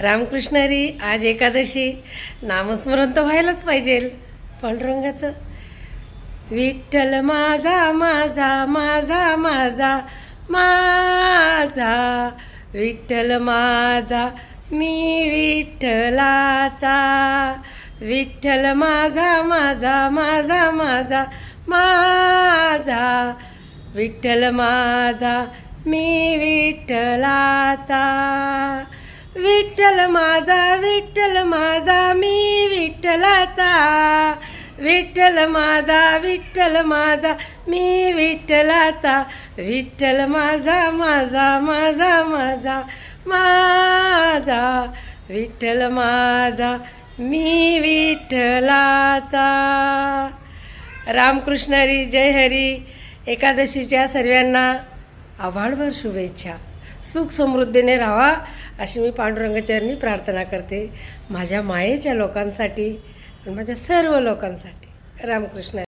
रामकृष्ण हरी आज एकादशी. नामस्मरण तर व्हायलाच पाहिजे. पांडुरंगाचं. विठ्ठल माझा माझा माझा माझा माझा. विठ्ठल माझा मी विठ्ठलाचा. विठ्ठल माझा माझा माझा माझा माझा. विठ्ठल माझा मी विठ्ठलाचा. विठ्ठल माझा विठ्ठल माझा मी विठ्ठलाचा. विठ्ठल माझा विठ्ठल माझा मी विठ्ठलाचा. विठ्ठल माझा माझा माझा माझा माझा. विठ्ठल माझा मी विठ्ठलाचा. रामकृष्ण हरी जय हरी. एकादशीच्या सर्वांना आभाळभर शुभेच्छा. सुख समृद्धीने राहा. अशी मी पांडुरंगचरणी प्रार्थना करते माझ्या मायेच्या लोकांसाठी आणि माझ्या सर्व लोकांसाठी. रामकृष्ण.